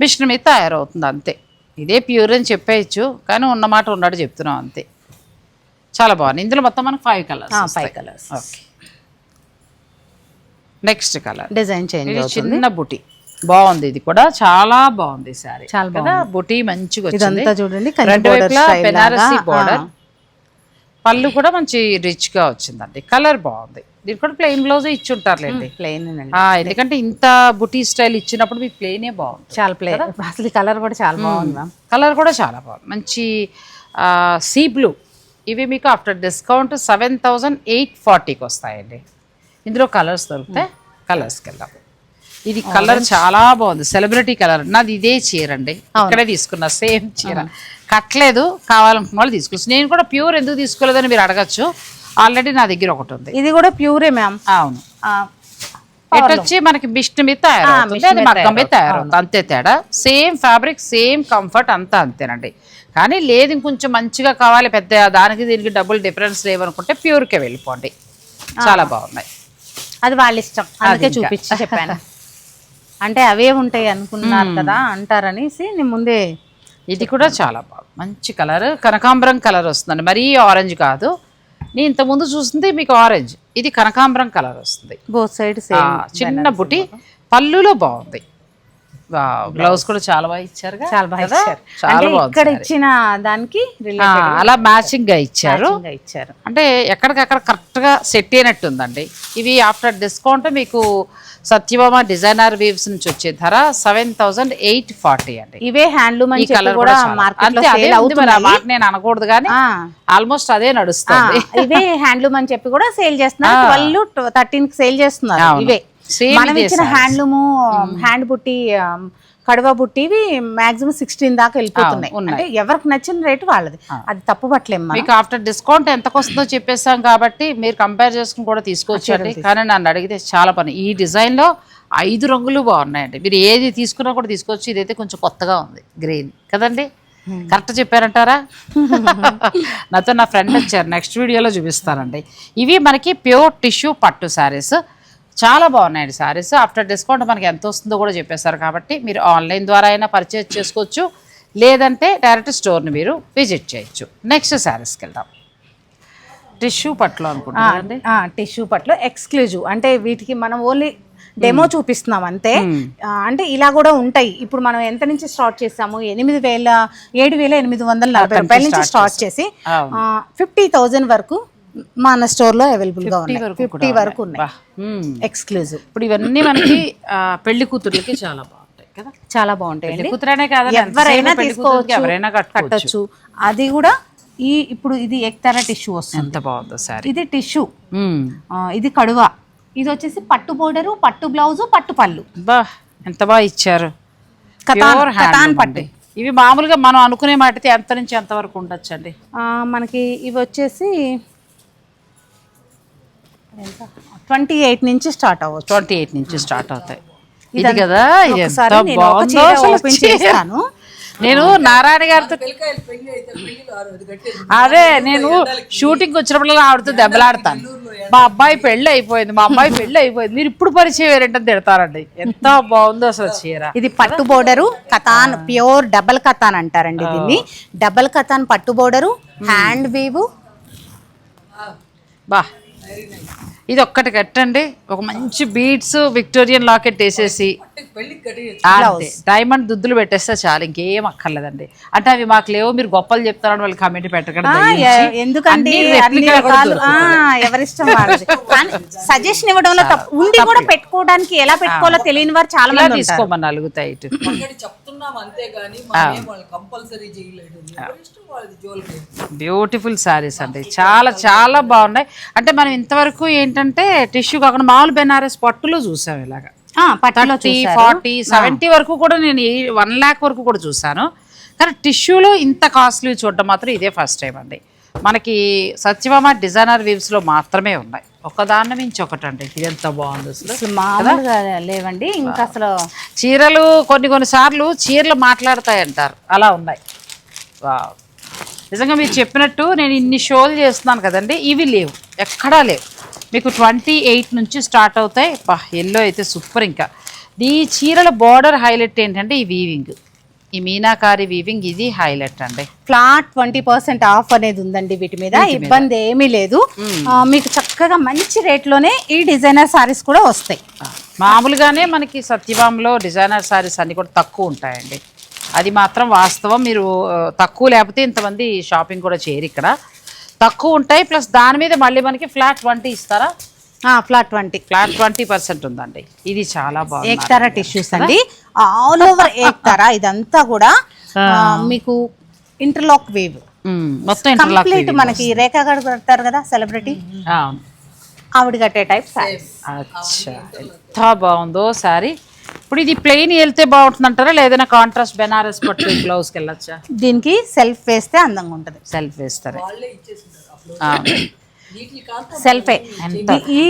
[SPEAKER 1] మిషన్ మీద తయారవుతుంది అంతే. ఇదే ప్యూర్ అని చెప్పేయచ్చు కానీ ఉన్న మాట ఉన్నట్టు చెప్తున్నాం అంతే. చాలా బాగుంది. ఇందులో మొత్తం మనకు five colours
[SPEAKER 2] five colours
[SPEAKER 1] okay. Next colour
[SPEAKER 2] design change
[SPEAKER 1] చిన్న బుటీ. బాగుంది ఇది కూడా. చాలా బాగుంది సారీ
[SPEAKER 2] చాలా
[SPEAKER 1] బుటీ మంచిగా వచ్చింది.
[SPEAKER 2] ఇదంతా చూడండి
[SPEAKER 1] బెనారసి. బార్డర్ పళ్ళు కూడా మంచి రిచ్గా వచ్చిందండి. కలర్ బాగుంది. దీనికి కూడా ప్లెయిన్ బ్లౌజ్ ఇచ్చి ఉంటారులేండి
[SPEAKER 2] ప్లెయిన్
[SPEAKER 1] ఎందుకంటే ఇంత బుటీ స్టైల్ ఇచ్చినప్పుడు మీకు ప్లెయినే బాగుంది
[SPEAKER 2] చాలా ప్లెయిన్ అసలు కలర్ కూడా చాలా బాగుంది మ్యామ్
[SPEAKER 1] కలర్ కూడా చాలా బాగుంది. మంచి సీ బ్లూ ఇవి మీకు after discount seven thousand eight ఫార్టీకి వస్తాయండి. ఇందులో కలర్స్ దొరుకుతాయి కలర్స్కి వెళ్దాం. ఇది కలర్ చాలా బాగుంది. Celebrity colour. నాది ఇదే చీర అండి. ఇక్కడే తీసుకున్నా సేమ్ చీర. కట్టలేదు కావాలనుకున్న వాళ్ళు తీసుకోవచ్చు నేను కూడా ప్యూర్ ఎందుకు తీసుకోలేదని మీరు అడగచ్చు. ఆల్రెడీ నా దగ్గర ఒకటి ఉంది.
[SPEAKER 2] ఇది కూడా ప్యూరే మ్యామ్.
[SPEAKER 1] అవును. ఎటు వచ్చి మనకి మిషన్ మీద తయారవుతుంది.
[SPEAKER 2] మిషన్
[SPEAKER 1] అది
[SPEAKER 2] మీద
[SPEAKER 1] మగ్గం మీద తయారవుతుంది. అంతే తేడా. సేమ్ ఫ్యాబ్రిక్ సేమ్ కంఫర్ట్ అంతా అంతేనండి. కానీ లేదు ఇంకొంచెం మంచిగా కావాలి పెద్ద దానికి దీనికి డబుల్ డిఫరెన్స్ లేవనుకుంటే ప్యూర్కే వెళ్ళిపోండి. చాలా బాగున్నాయి.
[SPEAKER 2] అది వాళ్ళ ఇష్టం అందుకే చూపించి చెప్పాను. అంటే అవే ఉంటాయి అనుకున్నారు కదా అంటారనేసి నేను ముందే
[SPEAKER 1] ఇది కూడా చాలా బాగుంది. మంచి కలర్. కనకాంబరం కలర్ వస్తుందండి. మరీ ఆరెంజ్ కాదు. నేను ఇంతకుముందు చూసింది మీకు ఆరెంజ్ ఇది కనకాంబరం కలర్ వస్తుంది.
[SPEAKER 2] బోత్ సైడ్
[SPEAKER 1] చిన్న బుటి పళ్ళులో బాగుంది. బ్లౌజ్ కూడా చాలా బాగా ఇచ్చారుగా
[SPEAKER 2] చాలా బాగా? ఇచ్చారు.
[SPEAKER 1] చాలా
[SPEAKER 2] ఇక్కడ ఇచ్చిన దానికి
[SPEAKER 1] అలా మ్యాచింగ్గా ఇచ్చారు.
[SPEAKER 2] ఇచ్చారు.
[SPEAKER 1] అంటే ఎక్కడికక్కడ కరెక్ట్గా సెట్ అయినట్టు ఉందండి ఇవి ఆఫ్టర్ డిస్కౌంట్ మీకు సత్యభామ డిజైనర్ వీవ్స్ నుంచి వచ్చే ధర సెవెన్ థౌసండ్ ఎయిట్ ఫార్టీ అండి.
[SPEAKER 2] ఇవే హ్యాండ్లూమ్
[SPEAKER 1] ఈ కలర్
[SPEAKER 2] కూడా
[SPEAKER 1] అంతే అదే మాట నేను అనకూడదు కానీ ఆల్మోస్ట్ అదే నడుస్తుంది.
[SPEAKER 2] ఇవే హ్యాండ్లూమ్ అని చెప్పి కూడా సేల్ చేస్తున్నారు. ట్వెల్వ్ థర్టీన్కి సేల్ చేస్తున్నారు. ఇవే. మనం ఇచ్చిన. హ్యాండ్లూమ్ హ్యాండ్ బుట్టి కడవ బుట్టివి మాక్సిమం సిక్స్టీన్ దాకా వెళ్ళిపోతున్నాయి. అంటే ఎవరికి నచ్చిన రేటు వాళ్ళది. అది తప్పు పట్టలేం మనం.
[SPEAKER 1] మీకు ఆఫ్టర్ డిస్కౌంట్ ఎంతకు వస్తుందో చెప్పేసాం కాబట్టి మీరు కంపేర్ చేసుకుని కూడా తీసుకోవచ్చండి కానీ నన్ను అడిగితే చాలా పని. ఈ డిజైన్లో ఐదు రంగులు బాగున్నాయండి. మీరు ఏది తీసుకున్నా కూడా తీసుకోవచ్చు. ఇదైతే కొంచెం కొత్తగా ఉంది. గ్రీన్ కదండి? కరెక్ట్ చెప్పారంటారా? నాతో నా ఫ్రెండ్ వచ్చారు. నెక్స్ట్ వీడియోలో చూపిస్తానండి. ఇవి మనకి ప్యూర్ టిష్యూ పట్టు శారీస్ చాలా బాగున్నాయండి శారీస్ ఆఫ్టర్ డిస్కౌంట్ మనకి ఎంత వస్తుందో కూడా చెప్పేశారు కాబట్టి మీరు ఆన్లైన్ ద్వారా అయినా పర్చేజ్ చేసుకోవచ్చు. లేదంటే డైరెక్ట్ స్టోర్ని మీరు విజిట్ చేయొచ్చు. నెక్స్ట్ శారీస్కి వెళ్దాం. టిష్యూ పట్లు అనుకుంటున్నారండి
[SPEAKER 2] టిష్యూ పట్లు ఎక్స్క్లూజివ్ అంటే వీటికి మనం ఓన్లీ డెమో చూపిస్తున్నాం అంతే. ఆ, అంటే ఇలా కూడా ఉంటాయి. ఇప్పుడు మనం ఎంత నుంచి స్టార్ట్ చేసాము ఎనిమిది వేల ఏడు వేల ఎనిమిది వందల నలభై రూపాయల నుంచి స్టార్ట్ చేసి. ఫిఫ్టీ థౌజండ్ వరకు మన స్టోర్లో అవైలబుల్గా ఉన్నాయి ఫిఫ్టీ వరకు ఉన్నాయి. ఎక్స్క్లూజివ్
[SPEAKER 1] ఇప్పుడు ఇవన్నీ మనకి పెళ్ళి కూతుర్లకి చాలా బాగుంటాయి కదా?
[SPEAKER 2] చాలా బాగుంటాయి
[SPEAKER 1] కూతురనే కాదండి
[SPEAKER 2] ఎవరైనా తీసుకోవచ్చు
[SPEAKER 1] ఎవరైనా
[SPEAKER 2] కట్టొచ్చు. అది కూడా ఈ ఇప్పుడు ఇది ఎక్తర టిష్యూ వస్తుంది.
[SPEAKER 1] ఎంత బాగుందో సారీ
[SPEAKER 2] ఇది టిష్యూ. ఇది కడువ. ఇది వచ్చేసి పట్టు బోర్డరు పట్టు బ్లౌజు పట్టు పళ్ళు.
[SPEAKER 1] బా ఎంత బాగా ఇచ్చారు.
[SPEAKER 2] పట్టు.
[SPEAKER 1] ఇవి మామూలుగా మనం అనుకునే మాటితే ఎంత నుంచి ఎంత వరకు ఉండొచ్చండి?
[SPEAKER 2] మనకి ఇవి వచ్చేసి ట్వంటీ ఎయిట్ నుంచి స్టార్ట్ అవ్వచ్చు.
[SPEAKER 1] ట్వంటీ ఎయిట్ నుంచి స్టార్ట్ అవుతాయి. ఇది కదా
[SPEAKER 2] నేను. చేస్తాను.
[SPEAKER 1] నారాయణ గారితో అదే నేను షూటింగ్ వచ్చినప్పుడు ఆవిడతో దెబ్బలాడతాను. మా అబ్బాయి పెళ్ళి అయిపోయింది మా అబ్బాయి పెళ్ళి అయిపోయింది. మీరు ఇప్పుడు పరిచయం ఏంటంటే తిడతారండి. ఎంత బాగుందో అసలు చీర.
[SPEAKER 2] ఇది పట్టు బోర్డరు కథాన్ ప్యూర్ డబల్ కథాన్ అంటారండి దీన్ని. డబల్ కథాన్ పట్టు బోర్డరు హ్యాండ్ వీవ్.
[SPEAKER 1] బా. Very nice. ఇది ఒక్కటి కట్టండి. ఒక మంచి బీడ్స్ విక్టోరియన్ లాకెట్ వేసేసి. డైమండ్ దుద్దులు పెట్టేస్తే చాలు ఇంకేం అక్కర్లేదండి. అంటే అవి మాకు లేవు మీరు గొప్పలు చెప్తారని వాళ్ళు కమెంట్ పెట్టకండి.
[SPEAKER 2] ఎవరిష్టం కానీ సజెషన్ ఇవ్వడంలో తప్పు ఉండి కూడా పెట్టుకోవడానికి ఎలా పెట్టుకోవాలో తెలియని వారు చాలా మంది
[SPEAKER 1] తీసుకోమని అలుగుతాయి ఇటు.
[SPEAKER 3] ఒకటి చెప్తున్నాం అంతేగాని మనం ఏం వాళ్ళు కంపల్సరీ చేయలేదు. ఎవరి ఇష్టం వాళ్ళది జోలికి.
[SPEAKER 1] బ్యూటిఫుల్ శారీస్ అండి. చాలా చాలా బాగున్నాయి. అంటే మనం ఇంతవరకు ఏంటంటే టిష్యూ కాకుండా మామూలు బెనారస్ పట్టులో చూసాం ఇలాగా. థర్టీ. ఫార్టీ సెవెంటీ వరకు కూడా నేను వన్ ల్యాక్ వరకు కూడా చూసాను కానీ టిష్యూలో ఇంత కాస్ట్లీ చూడడం మాత్రం ఇదే ఫస్ట్ టైం అండి. మనకి సత్యభామ డిజైనర్ వీవ్స్లో మాత్రమే ఉన్నాయి. ఒకదాన్ని మించి ఒకటి అండి ఇది ఎంత బాగుంది అసలు.
[SPEAKER 2] మామూలుగా లేవండి. ఇంకా అసలు
[SPEAKER 1] చీరలు కొన్ని కొన్ని సార్లు చీరలు మాట్లాడతాయి అంటారు అలా ఉన్నాయి. వావ్. నిజంగా మీరు చెప్పినట్టు నేను ఇన్ని షోలు చేస్తున్నాను కదండి. ఇవి లేవు. ఎక్కడా లేవు. మీకు ట్వంటీ ఎయిట్ నుంచి స్టార్ట్ అవుతాయి. బా ఎల్లో అయితే సూపర్ ఇంకా. ఈ చీరల బార్డర్ హైలైట్ ఏంటంటే ఈ వీవింగ్ ఈ మీనాకారి వీవింగ్ ఇది హైలైట్ అండి.
[SPEAKER 2] ఫ్లాట్ ట్వంటీ పర్సెంట్ ఆఫ్ అనేది ఉందండి వీటి మీద. ఇబ్బంది ఏమీ లేదు. మీకు చక్కగా మంచి రేట్లోనే ఈ డిజైనర్ సారీస్ కూడా వస్తాయి.
[SPEAKER 1] మామూలుగానే మనకి సత్యభామలో డిజైనర్ సారీస్ అన్ని కూడా తక్కువ ఉంటాయండి. అది మాత్రం వాస్తవం. మీరు తక్కువ లేకపోతే ఇంతమంది షాపింగ్ కూడా చేయరు ఇక్కడ. తక్కువ ఉంటాయి ప్లస్ దాని మీద మళ్ళీ మనకి ఫ్లాట్ ట్వంటీ ఇస్తారా?
[SPEAKER 2] Flat twenty.
[SPEAKER 1] Flat twenty percent ఉందండి. ఇది చాలా బాగుంది.
[SPEAKER 2] ఏక్తారా టిష్యూస్ అండి. ఆల్ ఓవర్ ఏక్తారా ఇదంతా కూడా మీకు ఇంటర్లాక్ వేవ్.
[SPEAKER 1] మొత్తం
[SPEAKER 2] కంప్లీట్ మనకి రేఖా గారు కడతారు కదా సెలబ్రిటీ ఆవిడ కట్టే టైప్
[SPEAKER 1] అచ్చా ఎంత బాగుందో సారీ ఇప్పుడు ఇది ప్లెయిన్ వెళ్తే బాగుంటుంది అంటారా లేదైనా కాంట్రాస్ట్ బెనారస్ పట్టు బ్లౌజ్కి వెళ్ళొచ్చా?
[SPEAKER 2] దీనికి సెల్ఫ్ వేస్తే అందంగా ఉంటుంది.
[SPEAKER 1] సెల్ఫ్ వేస్తారే.
[SPEAKER 2] సెల్ఫే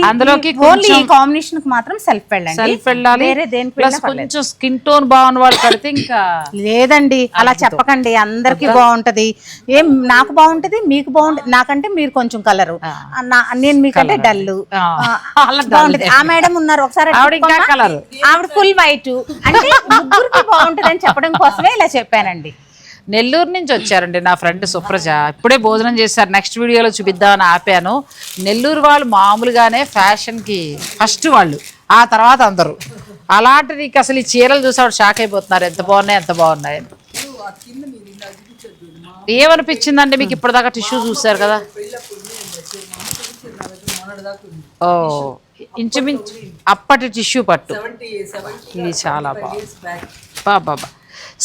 [SPEAKER 1] అందులోకి
[SPEAKER 2] ఓన్లీ ఈ కాంబినేషన్కి మాత్రం సెల్ఫ్ వెళ్ళండి.
[SPEAKER 1] సెల్ఫ్ వెళ్ళాలి.
[SPEAKER 2] వేరే దేనికి
[SPEAKER 1] ప్లస్. కొంచెం స్కిన్ టోన్ బాగున్న వాళ్ళు కడితే ఇంకా
[SPEAKER 2] లేదండి అలా చెప్పకండి. అందరికి బాగుంటది. ఏం నాకు బాగుంటది మీకు బాగుంటది నాకంటే మీరు కొంచెం కలరు నేను మీకంటే డల్. బాగుంటది. ఆ మేడం ఉన్నారు ఒకసారి
[SPEAKER 1] ఆవిడ ఇంకా
[SPEAKER 2] తిప్పమ్మా.
[SPEAKER 1] కలరు.
[SPEAKER 2] ఆవిడ ఫుల్ వైట్ అంటే ముగ్గురికి బాగుంటది అని చెప్పడం కోసమే ఇలా చెప్పానండి.
[SPEAKER 1] నెల్లూరు నుంచి వచ్చారండి నా ఫ్రెండ్ సుప్రజ. ఇప్పుడే భోజనం చేశారు. నెక్స్ట్ వీడియోలో చూపిద్దామని ఆపాను. నెల్లూరు వాళ్ళు మామూలుగానే ఫ్యాషన్కి ఫస్ట్ వాళ్ళు. ఆ తర్వాత అందరూ. అలాంటిది నీకు అసలు ఈ చీరలు చూసి ఆవిడ షాక్ అయిపోతున్నారు. ఎంత బాగున్నాయి ఎంత బాగున్నాయి ఏమనిపించిందండి మీకు ఇప్పటిదాకా టిష్యూ చూసారు కదా? ఓ ఇంచుమించు అప్పటి టిష్యూ పట్టు. ఇది చాలా బాగుంది. బాబా.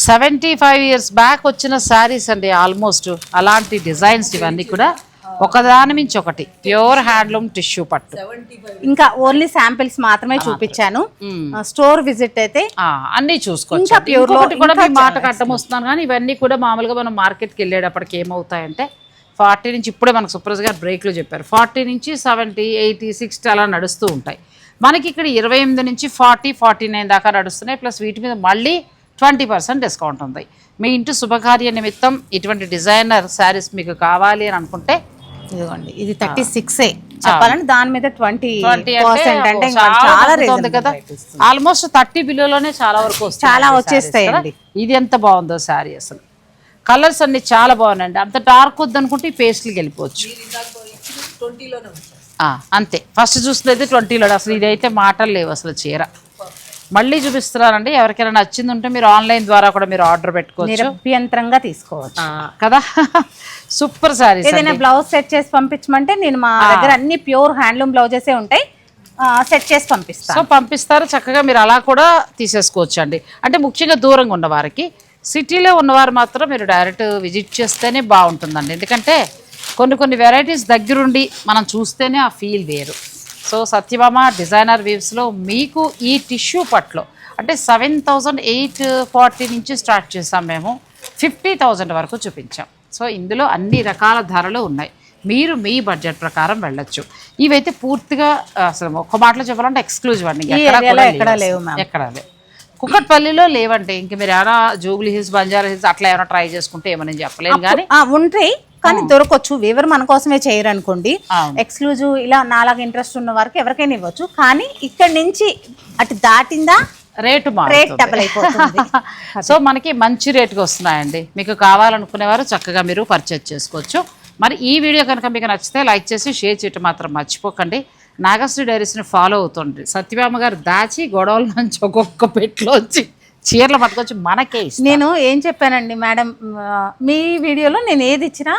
[SPEAKER 1] సెవెంటీ ఫైవ్ ఇయర్స్ బ్యాక్ వచ్చిన శారీస్ అండి ఆల్మోస్ట్ అలాంటి డిజైన్స్ ఇవన్నీ కూడా. ఒకదాని మించి ఒకటి ప్యూర్ హ్యాండ్లూమ్ టిష్యూ పట్టు.
[SPEAKER 2] ఇంకా ఓన్లీ శాంపిల్స్ మాత్రమే చూపించాను. స్టోర్ విజిట్ అయితే
[SPEAKER 1] అన్నీ చూసుకోవచ్చు. కూడా మీ మాట కట్టం వస్తున్నాను కానీ ఇవన్నీ కూడా మామూలుగా మనం మార్కెట్కి వెళ్ళేటప్పటికి ఏమవుతాయంటే ఫార్టీ నుంచి ఇప్పుడే మనకు సుప్రజ్ గారు బ్రేక్లో చెప్పారు. ఫార్టీ నుంచి సెవెంటీ ఎయిటీ సిక్స్టీ అలా నడుస్తూ ఉంటాయి. మనకి ఇక్కడ ఇరవై ఎనిమిది నుంచి ఫార్టీ ఫార్టీ నైన్ దాకా నడుస్తున్నాయి. ప్లస్ వీటి మీద మళ్ళీ ట్వంటీ పర్సెంట్ డిస్కౌంట్ ఉంది. మీ ఇంటి శుభకార్య నిమిత్తం ఇటువంటి డిజైనర్ శారీస్ మీకు కావాలి అని అనుకుంటే
[SPEAKER 2] ఇదిగోండి ఇది థర్టీ సిక్స్ చెప్పాలని దాని మీద ట్వంటీ అంటే ఇంకా
[SPEAKER 1] చాలా కదా. ఆల్మోస్ట్ థర్టీ బిలోలోనే చాలా వరకు
[SPEAKER 2] చాలా.
[SPEAKER 1] కదా. ఇది ఎంత బాగుందో శారీ అసలు. కలర్స్ అన్ని చాలా బాగున్నాయండి. అంత డార్క్ వద్దనుకుంటే ఈ పేస్ట్లకి వెళ్ళిపోవచ్చు. అంతే. ఫస్ట్ చూస్తుంది ట్వంటీలో అసలు ఇదైతే మాటలు లేవు అసలు చీర. మళ్ళీ చూపిస్తున్నానండి ఎవరికైనా నచ్చింది ఉంటే మీరు ఆన్లైన్ ద్వారా కూడా మీరు ఆర్డర్ పెట్టుకోవచ్చు.
[SPEAKER 2] నిరభ్యంతరంగా తీసుకోవచ్చు.
[SPEAKER 1] కదా? సూపర్ శారీస్
[SPEAKER 2] ఏదైనా బ్లౌజ్ సెట్ చేసి పంపించమంటే నేను మా దగ్గర అన్ని ప్యూర్ హ్యాండ్లూమ్ బ్లౌజెసే ఉంటాయి. సెట్ చేసి పంపిస్తాను.
[SPEAKER 1] సో పంపిస్తారు. చక్కగా మీరు అలా కూడా తీసేసుకోవచ్చు అండి అంటే ముఖ్యంగా దూరంగా ఉన్న వారికి సిటీలో ఉన్నవారు మాత్రం మీరు డైరెక్ట్ విజిట్ చేస్తేనే బాగుంటుందండి. ఎందుకంటే కొన్ని కొన్ని వెరైటీస్ దగ్గరుండి మనం చూస్తేనే ఆ ఫీల్ వేరు. సో సత్యభామ డిజైనర్ వీవ్స్లో మీకు ఈ టిష్యూ పట్లో అంటే సెవెన్ థౌజండ్ ఎయిట్ ఫార్టీ నుంచి స్టార్ట్ చేసాం మేము. ఫిఫ్టీ థౌజండ్ వరకు చూపించాం. సో ఇందులో అన్ని రకాల ధరలు ఉన్నాయి. మీరు మీ బడ్జెట్ ప్రకారం వెళ్ళొచ్చు. ఇవైతే పూర్తిగా అసలు ఒక్క మాటలో చెప్పాలంటే ఎక్స్క్లూజివ్ అండి. ఎక్కడా లేవు. ఎక్కడా లేవు. కుక్కట్పల్లిలో లేవండి. ఇంక మీరు ఏమైనా జూబ్లీ హిల్స్ బంజారా హిల్స్ అట్లా ఏమైనా ట్రై చేసుకుంటే ఏమని చెప్పలేను కానీ
[SPEAKER 2] ఉంటాయి. కానీ దొరకవచ్చు వీవర్ మన కోసమే చేయరు అనుకోండి. ఎక్స్క్లూజివ్ ఇలా నాలాగా ఇంట్రెస్ట్ ఉన్న వారికి ఎవరికైనా ఇవ్వచ్చు. కానీ ఇక్కడ నుంచి అటు దాటిందా
[SPEAKER 1] రేటు
[SPEAKER 2] రేట్ డబల్ అయిపోతుంది.
[SPEAKER 1] సో మనకి మంచి రేటుకి వస్తున్నాయండి. మీకు కావాలనుకునేవారు చక్కగా మీరు పర్చేజ్ చేసుకోవచ్చు. మరి ఈ వీడియో కనుక మీకు నచ్చితే లైక్ చేసి షేర్ చేయటం మాత్రం మర్చిపోకండి. నాగశ్రీ డైరీస్ని ఫాలో అవుతుండ్రి. సత్యభామ గారు దాచి గొడవల నుంచి ఒక్కొక్క పెట్టులోంచి చీరలు పట్టుకొచ్చి మనకే.
[SPEAKER 2] నేను ఏం చెప్పానండి మేడం మీ వీడియోలో నేను ఏది ఇచ్చినా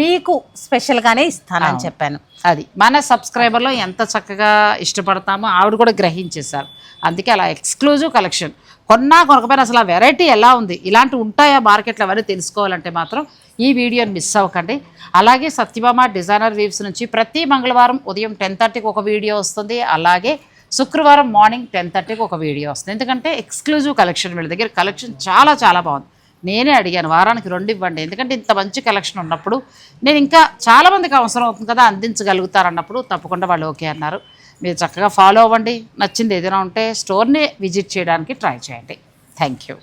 [SPEAKER 2] మీకు స్పెషల్గానే ఇస్తానని చెప్పాను.
[SPEAKER 1] అది మన సబ్స్క్రైబర్లో ఎంత చక్కగా ఇష్టపడతామో ఆవిడ కూడా గ్రహించేశారు. అందుకే అలా ఎక్స్క్లూజివ్ కలెక్షన్. కొన్నా కొనకపోయినా అసలు ఆ వెరైటీ ఎలా ఉంది ఇలాంటి ఉంటాయా మార్కెట్లో అవన్నీ తెలుసుకోవాలంటే మాత్రం ఈ వీడియోని మిస్ అవ్వకండి. అలాగే సత్యభామ డిజైనర్ వీవ్స్ నుంచి ప్రతి మంగళవారం ఉదయం టెన్ థర్టీకి ఒక వీడియో వస్తుంది. అలాగే శుక్రవారం మార్నింగ్ టెన్ థర్టీకి ఒక వీడియో వస్తుంది. ఎందుకంటే ఎక్స్క్లూజివ్ కలెక్షన్ వీళ్ళ దగ్గర. కలెక్షన్ చాలా చాలా బాగుంది. నేనే అడిగాను వారానికి రెండు ఇవ్వండి. ఎందుకంటే ఇంత మంచి కలెక్షన్ ఉన్నప్పుడు నేను ఇంకా చాలామందికి అవసరం అవుతుంది కదా అందించగలుగుతారన్నప్పుడు తప్పకుండా వాళ్ళు ఓకే అన్నారు. మీరు చక్కగా ఫాలో అవ్వండి. నచ్చింది ఏదైనా ఉంటే స్టోర్ని విజిట్ చేయడానికి ట్రై చేయండి. Thank you.